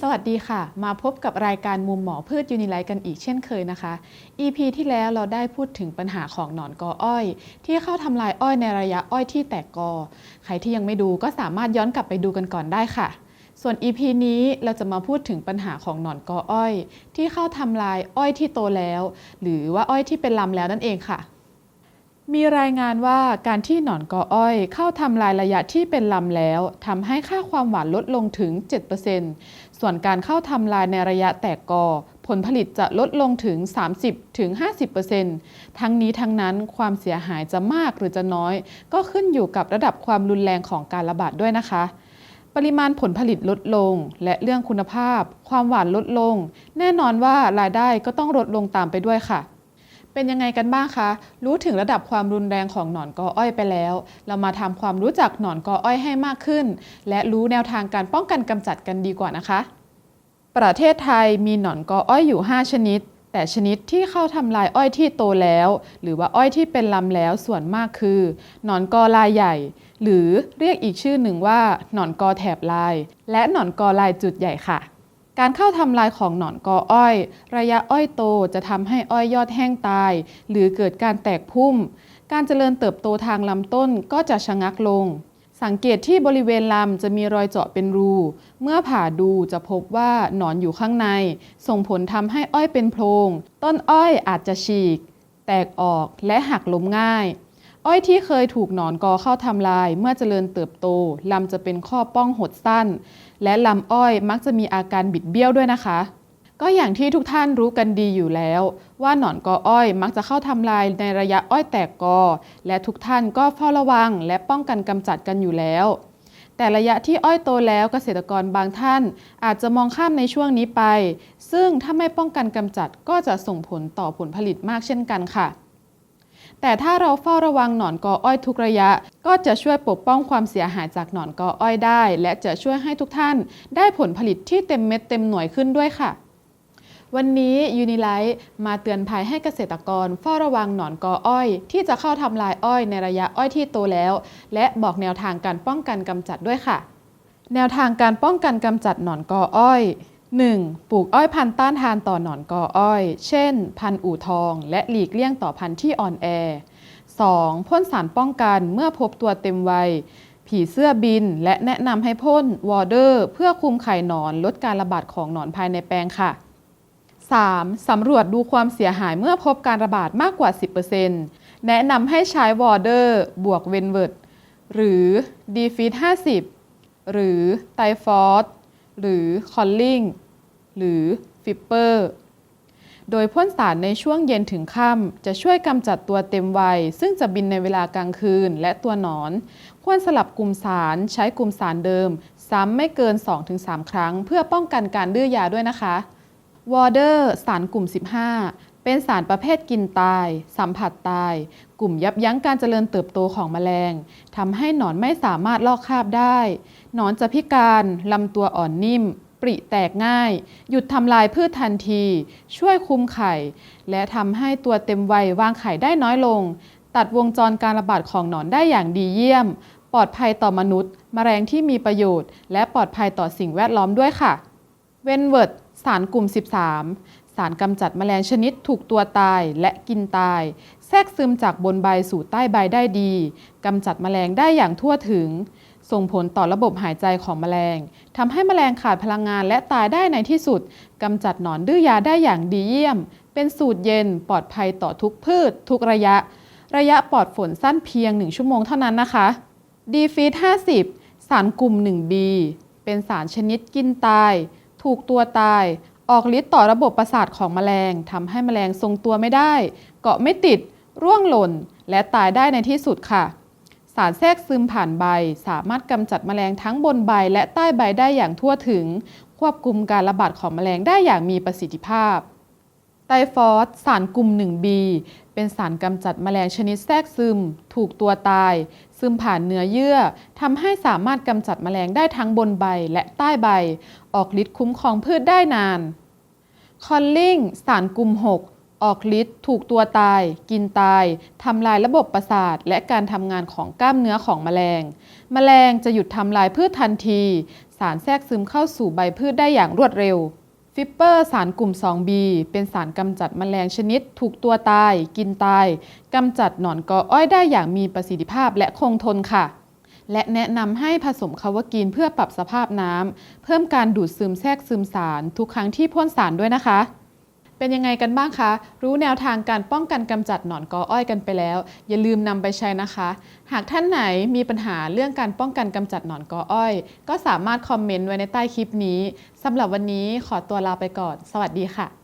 สวัสดีค่ะ มาพบกับรายการมุมหมอพืชยูนิไลท์กันอีกเช่นเคยนะคะ EP ที่แล้วเราได้พูดถึงปัญหาของหนอนกออ้อย ที่เข้าทำลายอ้อยในระยะอ้อยที่แตกกอ ใครที่ยังไม่ดูก็สามารถย้อนกลับไปดูกันก่อนได้ค่ะ ส่วน EP นี้เราจะมาพูดถึงปัญหาของหนอนกออ้อย ที่เข้าทำลายอ้อยที่โตแล้ว หรือว่าอ้อยที่เป็นลำแล้วนั่นเองค่ะ มีรายงานว่าการที่หนอนกออ้อยเข้าทำลายระยะที่เป็นลำแล้วทำให้ค่าความหวานลดลงถึง 7%ส่วนการเข้าทำลายในระยะแตกกอ ผลผลิตจะลดลงถึง 30-50%ทั้งนี้ทั้งนั้นความเสียหายจะมากหรือจะน้อย ก็ขึ้นอยู่กับระดับความรุนแรงของการระบาดด้วยนะคะ ปริมาณผลผลิตลดลง และเรื่องคุณภาพ ความหวานลดลง แน่นอนว่ารายได้ก็ต้องลดลงตามไปด้วยค่ะ เป็นยังไงกันบ้างคะ รู้ถึงระดับความรุนแรงของหนอนกออ้อยไปแล้ว เรามาทำความรู้จักหนอนกออ้อยให้มากขึ้น และรู้แนวทางการป้องกันกำจัดกันดีกว่านะคะ ประเทศไทยมีหนอนกออ้อยอยู่ 5 ชนิด แต่ชนิดที่เข้าทำลายอ้อยที่โตแล้ว หรือว่าอ้อยที่เป็นลำแล้วส่วนมากคือหนอนกอลายใหญ่ หรือเรียกอีกชื่อหนึ่งว่าหนอนกอแถบลาย และหนอนกอลายจุดใหญ่ค่ะ การเข้าทำลายของหนอนกออ้อย ระยะอ้อยโตจะทำให้อ้อยยอดแห้งตาย หรือเกิดการแตกพุ่ม การเจริญเติบโตทางลำต้นก็จะชะงักลง สังเกตที่บริเวณลำจะมีรอยเจาะเป็นรู เมื่อผ่าดูจะพบว่าหนอนอยู่ข้างใน ส่งผลทำให้อ้อยเป็นโพรง ต้นอ้อยอาจจะฉีก แตกออกและหักล้มง่าย อ้อยที่เคยถูกหนอนกอเข้าทำลาย เมื่อเจริญเติบโตลำจะเป็นข้อป้องหดสั้น และลำอ้อยมักจะมีอาการบิดเบี้ยวด้วยนะคะ ก็อย่างที่ทุกท่านรู้กันดีอยู่แล้ว ว่าหนอนกออ้อยมักจะเข้าทำลายในระยะอ้อยแตกกอ และทุกท่านก็เฝ้าระวัง และป้องกันกำจัดกันอยู่แล้วแต่ระยะที่อ้อยโตแล้วเกษตรกรบางท่าน อาจจะมองข้ามในช่วงนี้ไป ซึ่งถ้าไม่ป้องกันกำจัดก็จะส่งผลต่อผลผลิตมากเช่นกันค่ะ แต่ถ้าเราเฝ้าระวังหนอนกออ้อยทุกระยะ ก็จะช่วยปกป้องความเสียหายจากหนอนกออ้อยได้ และจะช่วยให้ทุกท่าน ได้ผลผลิตที่เต็มเม็ดเต็มหน่วยขึ้นด้วยค่ะ วันนี้ยูนิไลท์มาเตือนภัยให้เกษตรกรเฝ้าระวังหนอนกออ้อย ที่จะเข้าทำลายอ้อยในระยะอ้อยที่โตแล้ว และบอกแนวทางการป้องกันกำจัดด้วยค่ะ แนวทางการป้องกันกำจัดหนอนกออ้อย 1. ปลูกอ้อยพันธุ์ต้านทานต่อหนอนกออ้อย เช่น พันธุ์อู่ทอง และหลีกเลี่ยงต่อพันธุ์ที่อ่อนแอ 2. พ่นสารป้องกันเมื่อพบตัวเต็มวัย ผีเสื้อบินและแนะนำให้พ่นวอเดอร์เพื่อคุมไข่หนอนลดการระบาดของหนอนภายในแปลงค่ะ 3. สำรวจดูความเสียหายเมื่อพบการระบาดมากกว่า 10%แนะนำให้ใช้วอเดอร์บวกเวนเวิร์ดหรือดีฟีด50 หรือไตฟอส หรือคอลลิงหรือฟิปเปอร์โดยพ่นสารในช่วงเย็นถึงค่ำจะช่วยกำจัดตัวเต็มวัย ซึ่งจะบินในเวลากลางคืนและตัวหนอน ควรสลับกลุ่มสารใช้กลุ่มสารเดิม ซ้ำไม่เกิน 2-3 ครั้ง เพื่อป้องกันการดื้อยาด้วยนะคะวอเดอร์สารกลุ่ม 15 เป็นสารประเภทกินตาย สัมผัสตาย กลุ่มยับยั้งการเจริญเติบโตของแมลงทำให้หนอนไม่สามารถลอกคราบได้ หนอนจะพิการลำตัวอ่อนนิ่ม ปริแตกง่าย หยุดทำลายพืชทันที ช่วยคุมไข่ และทำให้ตัวเต็มวัยวางไข่ได้น้อยลง ตัดวงจรการระบาดของหนอนได้อย่างดีเยี่ยม ปลอดภัยต่อมนุษย์แมลงที่มีประโยชน์ และปลอดภัยต่อสิ่งแวดล้อมด้วยค่ะเวนเวิร์ดสารกลุ่ม 13สารกำจัดแมลงชนิดถูกตัวตายและกินตาย แทรกซึมจากบนใบสู่ใต้ใบได้ดีกำจัดแมลงได้อย่างทั่วถึง ส่งผลต่อระบบหายใจของแมลงทำให้แมลงขาดพลังงานและตายได้ในที่สุดกำจัดหนอนดื้อยาได้อย่างดีเยี่ยม เป็นสูตรเย็นปลอดภัยต่อทุกพืช ทุกระยะ ระยะปลอดฝนสั้นเพียง 1 ชั่วโมงเท่านั้นนะคะดีฟีด50 สารกลุ่ม 1B เป็นสารชนิดกินตาย ถูกตัวตาย ออกฤทธิ์ต่อระบบประสาทของแมลงทำให้แมลงทรงตัวไม่ได้ เกาะไม่ติด ร่วงหล่น และตายได้ในที่สุดค่ะ สารแทรกซึมผ่านใบ สามารถกำจัดแมลงทั้งบนใบและใต้ใบได้อย่างทั่วถึง ควบคุมการระบาดของแมลงได้อย่างมีประสิทธิภาพ ไตฟอสสารกลุ่ม 1B เป็นสารกำจัดแมลงชนิดแทรกซึม ถูกตัวตาย ซึมผ่านเนื้อเยื่อทำให้สามารถกำจัดแมลงได้ทั้งบนใบและใต้ใบ ออกฤทธิ์คุ้มครองพืชได้นานคอลลิงสารกลุ่ม 6ออกฤทธิ์ถูกตัวตาย กินตาย ทำลายระบบประสาท และการทำงานของกล้ามเนื้อของแมลง แมลงจะหยุดทำลายพืชทันที สารแทรกซึมเข้าสู่ใบพืชได้อย่างรวดเร็ว ฟิปเปอร์สารกลุ่ม 2B เป็นสารกำจัดแมลงชนิด ถูกตัวตาย กินตายกำจัดหนอนกออ้อยได้อย่างมีประสิทธิภาพและคงทนค่ะ และแนะนำให้ผสมคาวากินเพื่อปรับสภาพน้ำเพิ่มการดูดซึมแทรกซึมสารทุกครั้งที่พ่นสารด้วยนะคะ เป็นยังไงกันบ้างคะ รู้แนวทางการป้องกันกำจัดหนอนกออ้อยกันไปแล้ว อย่าลืมนำไปใช้นะคะ หากท่านไหนมีปัญหาเรื่องการป้องกันกำจัดหนอนกออ้อย ก็สามารถคอมเมนต์ไว้ในใต้คลิปนี้สำหรับวันนี้ขอตัวลาไปก่อน สวัสดีค่ะ